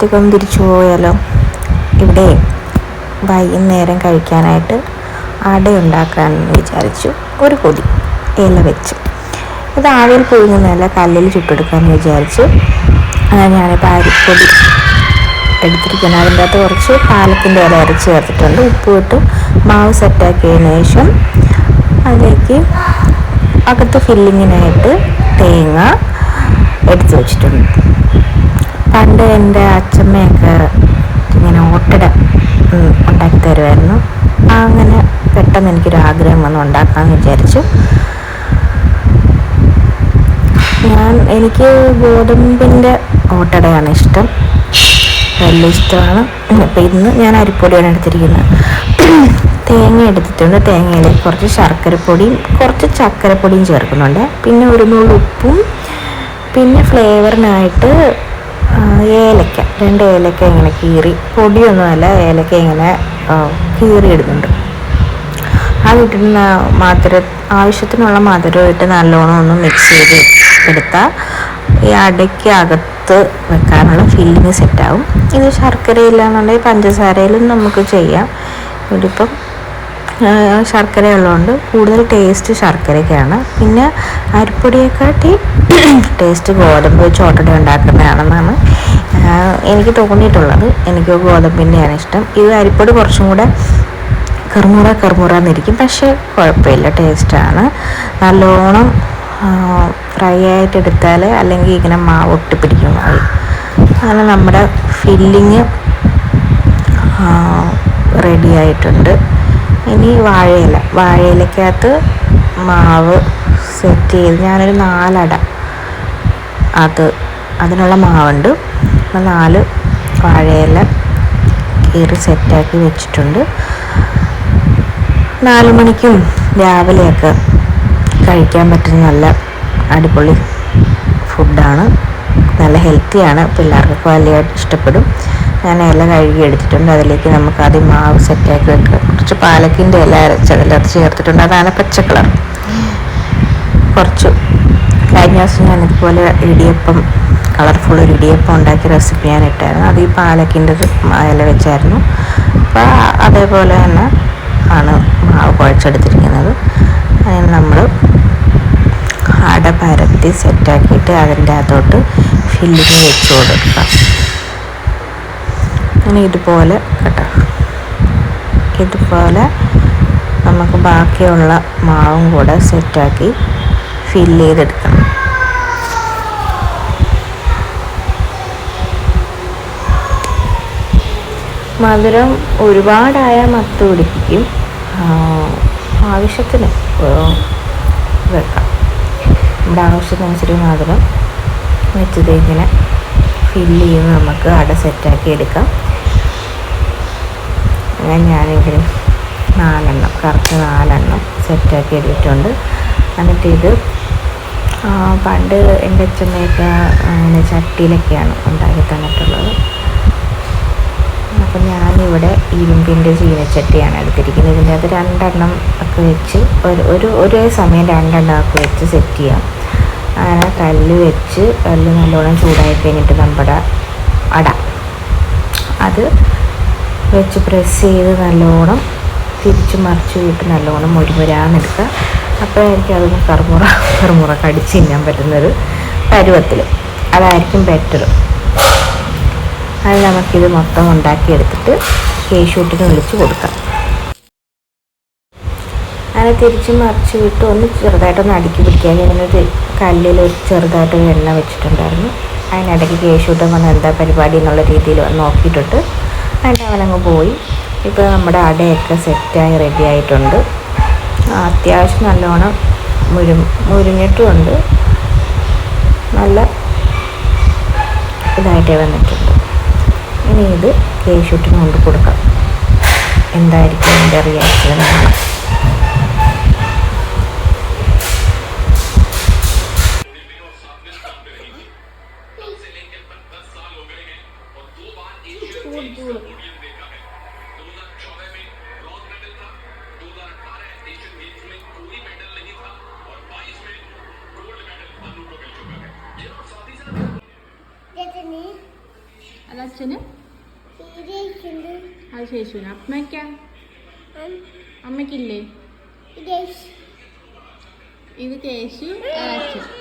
സ്ഥലത്തേക്കൊന്ന് തിരിച്ചു പോയാലോ? ഇവിടെ വൈകുന്നേരം കഴിക്കാനായിട്ട് അട ഉണ്ടാക്കാൻ വിചാരിച്ചു. ഒരു പൊതി ഇല വെച്ച്. ഇത് ആവിയിൽ പൊഴിഞ്ഞല്ല കല്ലിൽ ചുട്ടെടുക്കാമെന്ന് വിചാരിച്ചു. അങ്ങനെ ഞാനിപ്പോൾ അരിപ്പൊടി എടുത്തിരിക്കുന്നത്. അതിന്റെ അകത്ത് കുറച്ച് പാലത്തിന്റെ ഇല അരച്ച് ചേർത്തിട്ടുണ്ട്. ഉപ്പ് ഇട്ട് മാവ് സെറ്റാക്കിയതിന് ശേഷം അതിലേക്ക് അകത്ത് ഫില്ലിങ്ങിനായിട്ട് തേങ്ങ എടുത്തു വെച്ചിട്ടുണ്ട്. പണ്ട് എന്റെ അച്ഛമ്മയൊക്കെ ഇങ്ങനെ ഓട്ടട ഉണ്ടാക്കി തരുമായിരുന്നു. അങ്ങനെ പെട്ടെന്ന് എനിക്കൊരു ആഗ്രഹം വന്ന് ഉണ്ടാക്കാമെന്ന് വിചാരിച്ചു. ഞാൻ എനിക്ക് ഗോതമ്പിന്റെ ഓട്ടടയാണ് ഇഷ്ടം. വലിയ ഇഷ്ടമാണ്. അപ്പം ഇന്ന് ഞാൻ അരിപ്പൊടിയാണ് എടുത്തിരിക്കുന്നത്. തേങ്ങ എടുത്തിട്ടുണ്ട്. തേങ്ങയിലേക്ക് കുറച്ച് ശർക്കരപ്പൊടിയും കുറച്ച് ചക്കരപ്പൊടിയും ചേർക്കുന്നുണ്ട്. പിന്നെ ഒരു നുള്ളു ഉപ്പും പിന്നെ ഫ്ലേവറിനായിട്ട് ഏലക്ക രണ്ട് ഏലക്ക ഇങ്ങനെ കീറി പൊടിയൊന്നുമല്ല ഏലക്ക ഇങ്ങനെ കീറിയിടുന്നുണ്ട്. കീറി ഇടുന്നുണ്ട് അതിട്ടിട്ട് ന- മധുര ആവശ്യത്തിനുള്ള മധുരം ഇട്ട് നല്ലോണം ഒന്ന് മിക്സ് ചെയ്ത് എടുത്താൽ ഈ അടയ്ക്ക് അകത്ത് വെക്കാനുള്ള ഫില്ലിങ് സെറ്റാവും ഇത് ശർക്കര ഇല്ലാന്നുണ്ടെങ്കിൽ പഞ്ചസാരയിലും നമുക്ക് ചെയ്യാം. ഇതിപ്പം ആ, ശർക്കര ഉള്ളതുകൊണ്ട് കൂടുതൽ ടേസ്റ്റ് ശർക്കരയ്ക്കാണ്. പിന്നെ അരിപ്പൊടിയെക്കാട്ടി ടേസ്റ്റ് ഗോതമ്പ് വെച്ച് ഓട്ടട ഉണ്ടാക്കുന്നതാണെന്നാണ് എനിക്ക് തോന്നിയിട്ടുള്ളത്. എനിക്ക് ഗോതമ്പിന്റെയാണ് ഇഷ്ടം. ഇത് അരിപ്പൊടി കുറച്ചും കൂടെ കർമുറ കർമുറ എന്നിരിക്കും പക്ഷേ കുഴപ്പമില്ല ടേസ്റ്റാണ് നല്ലോണം ഫ്രൈ ആയിട്ട് എടുത്താൽ അല്ലെങ്കിൽ ഇങ്ങനെ മാവ് ഒട്ടിപ്പിടിക്കും മാവ് അങ്ങനെ നമ്മുടെ ഫില്ലിങ് റെഡി ആയിട്ടുണ്ട്. ഇനി വാഴയില. വാഴയിലക്കകത്ത് മാവ് സെറ്റ് ചെയ്ത് ഞാനൊരു നാലട അത് അതിനുള്ള മാവുണ്ട്. അപ്പോൾ നാല് വാഴയില കീറി സെറ്റാക്കി വെച്ചിട്ടുണ്ട്. നാല് മണിക്കും രാവിലെയൊക്കെ കഴിക്കാൻ പറ്റുന്ന നല്ല അടിപൊളി ഫുഡാണ് നല്ല ഹെൽത്തിയാണ് പിള്ളേർക്കൊക്കെ വലിയ ഇഷ്ടപ്പെടും. ഞാൻ ഇല കഴുകി എടുത്തിട്ടുണ്ട്. അതിലേക്ക് നമുക്ക് ആദ്യം മാവ് സെറ്റാക്കി വെക്കുക. കുറച്ച് പാലക്കിന്റെ ഇല അരച്ചതിലത് ചേർത്തിട്ടുണ്ട്. അതാണ് പച്ചക്കളർ കളർ. കുറച്ച് കഴിഞ്ഞ ദിവസം ഞാൻ ഇതുപോലെ ഇടിയപ്പം കളർഫുൾ ഒരു ഇടിയപ്പം ഉണ്ടാക്കി റെസിപ്പി ഞാൻ ഇട്ടായിരുന്നു. അത് ഈ പാലക്കിന്റെ ഇല വെച്ചായിരുന്നു. അപ്പോൾ അതേപോലെ തന്നെ ആണ് മാവ് കുഴച്ചെടുത്തിരിക്കുന്നത്. അതിന് നമ്മൾ അട പരത്തി സെറ്റാക്കിയിട്ട് അതിന്റെ അകത്തോട്ട് ഫില്ലിങ് വെച്ച് കൊടുക്കുക. അങ്ങനെ ഇതുപോലെ കേട്ടോ. ഇതുപോലെ നമുക്ക് ബാക്കിയുള്ള മാവും കൂടെ സെറ്റാക്കി ഫില്ല് ചെയ്തെടുക്കണം. മധുരം ഒരുപാടായ മത്ത് പിടിപ്പിക്കും. ആവശ്യത്തിന് വെക്കാം. നമ്മുടെ ആവശ്യത്തിനനുസരിച്ച് മധുരം വെച്ചത് ഇങ്ങനെ ഫില്ല് ചെയ്ത് നമുക്ക് അട സെറ്റാക്കി എടുക്കാം. അങ്ങനെ ഞാനിതിൽ നാലെണ്ണം കറക്റ്റ് നാലെണ്ണം സെറ്റാക്കി എടുത്തിട്ടുണ്ട് എന്നിട്ട് ഇത് പണ്ട് എന്റെ അച്ഛമ്മയൊക്കെ അങ്ങനെ ചട്ടിയിലൊക്കെയാണ് ഉണ്ടാക്കി തന്നിട്ടുള്ളത്. അപ്പം ഞാനിവിടെ ഇരുമ്പിന്റെ ചീനച്ചട്ടിയാണ് എടുത്തിരിക്കുന്നത്. ഇതിന്റെ അത് രണ്ടെണ്ണം ഒക്കെ വെച്ച് ഒരു ഒരു ഒരേ സമയം രണ്ടെണ്ണം ഒക്കെ വെച്ച് സെറ്റ് ചെയ്യാം. അങ്ങനെ കല്ല് വെച്ച് കല്ല് നല്ലോണം ചൂടായി കഴിഞ്ഞിട്ട് നമ്മുടെ അട. അത് വെച്ച് പ്രസ് ചെയ്ത് നല്ലോണം തിരിച്ച് മറിച്ച് വിട്ട് നല്ലോണം മുരിമുരാന്നെടുക്കുക. അപ്പോഴായിരിക്കും അതൊന്ന് കറുമുറ കറുമുറ കടിച്ച് തിന്നാൻ പറ്റുന്നൊരു പരുവത്തിൽ അതായിരിക്കും ബെറ്റർ അത് നമുക്കിത് മൊത്തം ഉണ്ടാക്കിയെടുത്തിട്ട് കേശൂട്ടിന് വിളിച്ച് കൊടുക്കാം. അങ്ങനെ തിരിച്ച് മറിച്ച് വിട്ട് ഒന്ന് ചെറുതായിട്ടൊന്ന് അടുക്കി പിടിക്കാൻ ഞാനൊരു കല്ലിൽ ഒരു ചെറുതായിട്ടൊരു എണ്ണ വെച്ചിട്ടുണ്ടായിരുന്നു. അതിനിടയ്ക്ക് കേശൂട്ടം വന്ന് എന്താ പരിപാടി എന്നുള്ള രീതിയിൽ നോക്കിയിട്ടിട്ട് അതിന്റെ അവനങ്ങ് പോയി. ഇപ്പോൾ നമ്മുടെ അടയൊക്കെ സെറ്റായി റെഡി ആയിട്ടുണ്ട്. അത്യാവശ്യം നല്ലോണം മുരു മുരിഞ്ഞിട്ടുമുണ്ട്. നല്ല ഇതായിട്ടേ വന്നിട്ടുണ്ട്. ഇനി ഇത് കേശുട്ടിന് കൊണ്ട് കൊടുക്കാം. എന്തായിരിക്കും എന്റെ റിയാക്ഷൻ അച്ഛന്? അത് ശേഷുവിന്. അമ്മയ്ക്ക? അമ്മയ്ക്കില്ലേ? ഇത് കേശു അച്ഛൻ.